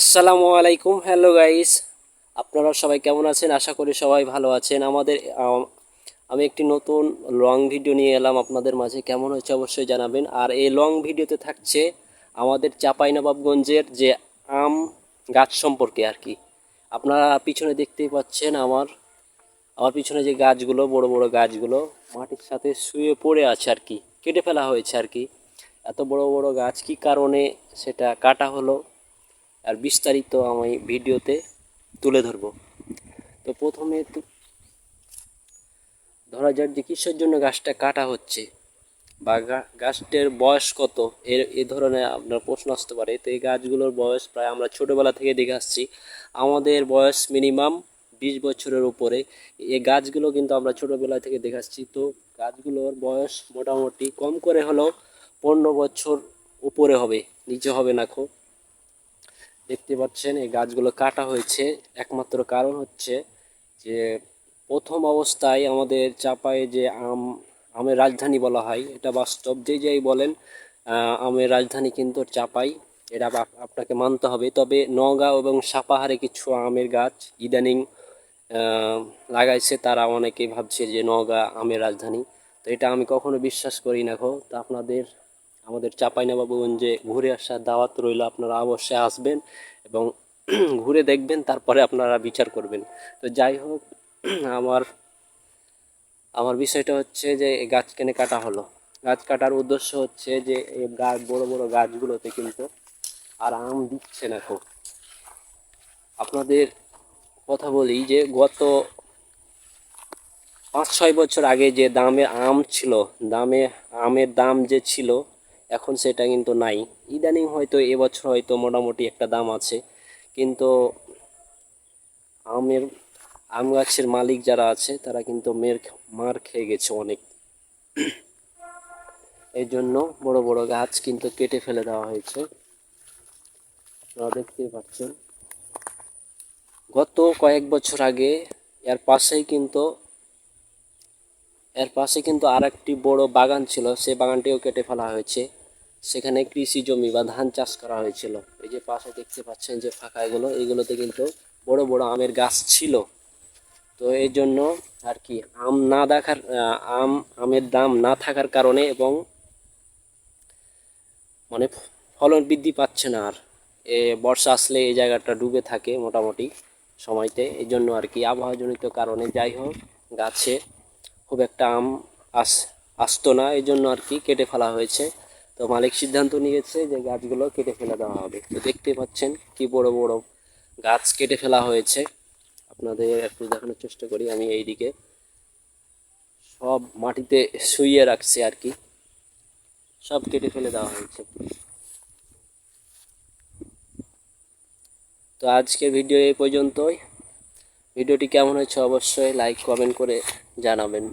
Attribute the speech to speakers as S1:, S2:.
S1: আসসালামু আলাইকুম, hello guys. আপনারা সবাই কেমন আছেন? আশা করি সবাই ভালো আছেন। আমাদের, আমি একটি নতুন লং ভিডিও নিয়ে এলাম। আপনাদের মাঝে কেমন হয়েছে অবশ্যই জানাবেন। আর এই লং ভিডিওতে থাকছে আমাদের চাঁপাইনবাবগঞ্জের যে আম গাছ সম্পর্কে আর কি। আপনারা পিছনে দেখতেই পাচ্ছেন আমার আমার পিছনে যে গাছগুলো, বড় বড় গাছগুলো, মাটির সাথে শুয়ে পড়ে আছে আর কি। কেটে ফেলা হয়েছে আর কি। এত বড় বড় গাছ কি কারণে সেটা কাটা হলো? আর বিস্তারিত আমি ভিডিওতে তুলে ধরবো। তো প্রথমে ধরা যাক যে কিসের জন্য গাছটা কাটা হচ্ছে বা গাছটার বয়স কত? এর, এ ধরনের আপনার প্রশ্ন আসতে পারে। তো এই গাছগুলোর বয়স প্রায় আমরা ছোটোবেলা থেকে দেখে আসছি। আমাদের বয়স মিনিমাম বিশ বছরের উপরে। এই গাছগুলো কিন্তু আমরা ছোটোবেলা থেকে দেখে আসছি। তো গাছগুলোর বয়স মোটামুটি কম করে হলেও পনেরো বছর উপরে হবে, নিচে হবে না খুব। দেখতে পাচ্ছেন, এই গাছগুলো কাটা হয়েছে। একমাত্র কারণ হচ্ছে যে প্রথম অবস্থায় আমাদের চাপায় যে আম, আমের রাজধানী বলা হয়, এটা বাস্তব। যে যাই বলেন আমের রাজধানী কিন্তু চাপাই, এটা আপনাকে মানতে হবে। তবে নগাঁও এবং সাপাহারে কিছু আমের গাছ ইদানিং লাগাইছে। তারা অনেকেই ভাবছে যে নগাঁ আমের রাজধানী। তো এটা আমি কখনো বিশ্বাস করি না গো। তা আপনাদের আমাদের চাঁপাইনবাবগঞ্জে ঘুরে আসার দাওয়াত রইল, আপনারা অবশ্যই আসবেন এবং ঘুরে দেখবেন, তারপরে আপনারা বিচার করবেন। তো যাই হোক, আমার আমার বিষয়টা হচ্ছে যে গাছ কেনে কাটা হলো। গাছ কাটার উদ্দেশ্য হচ্ছে যে এই গাছ, বড় বড় গাছগুলোতে কিন্তু আর আম দিচ্ছে না খুব। আপনাদের কথা বলি যে গত পাঁচ ছয় বছর আগে যে দামে আম ছিল, দামে, আমের দাম যে ছিল এখন সেটা কিন্তু নাই। ইদানিং হয়তো এবছর হয়তো মোটামুটি একটা দাম আছে। কিন্তু আমের, আম গাছের মালিক যারা আছে, তারা কিন্তু মের মার খেয়ে গেছে অনেক। এই জন্য বড় বড় গাছ কিন্তু কেটে ফেলে দেওয়া হয়েছে। আপনারা দেখতেই পাচ্ছেন। গত কয়েক বছর আগে এর পাশেই কিন্তু এর পাশে কিন্তু আর একটি বড় বাগান ছিল সেই বাগানটিও কেটে ফেলা হয়েছে। সেখানে কৃষি জমি বা ধান চাষ করা হয়েছিল। এই যে পাশে দেখতে পাচ্ছেন যে ফাঁকা এগুলো এইগুলোতে কিন্তু বড় বড় আমের গাছ ছিল। তো এই জন্য আর কি, আম না দেখার আম, আমের দাম না থাকার কারণে এবং মানে ফলন বৃদ্ধি পাচ্ছে না আর। এ বর্ষা আসলে এই জায়গাটা ডুবে থাকে মোটামুটি সময়তে। এই জন্য আর কি আবহাওয়াজনিত কারণে যাই হোক, গাছে খুব একটা আম আস, আসতো না এই জন্য আর কি কেটে ফেলা হয়েছে। তো মালিক সিদ্ধান্ত নিয়েছে যে গাছগুলো কেটে ফেলে দেওয়া হবে। তো দেখতে পাচ্ছেন কি বড় বড় গাছ কেটে ফেলা হয়েছে। আপনাদের একটু দেখানোর চেষ্টা করি আমি এই দিকে সব মাটিতে শুইয়ে রাখছে আর কি। সব কেটে ফেলে দেওয়া হয়েছে। তো আজকের ভিডিও এই পর্যন্তই। ভিডিওটি কেমন হয়েছে অবশ্যই লাইক কমেন্ট করে জানাবেন।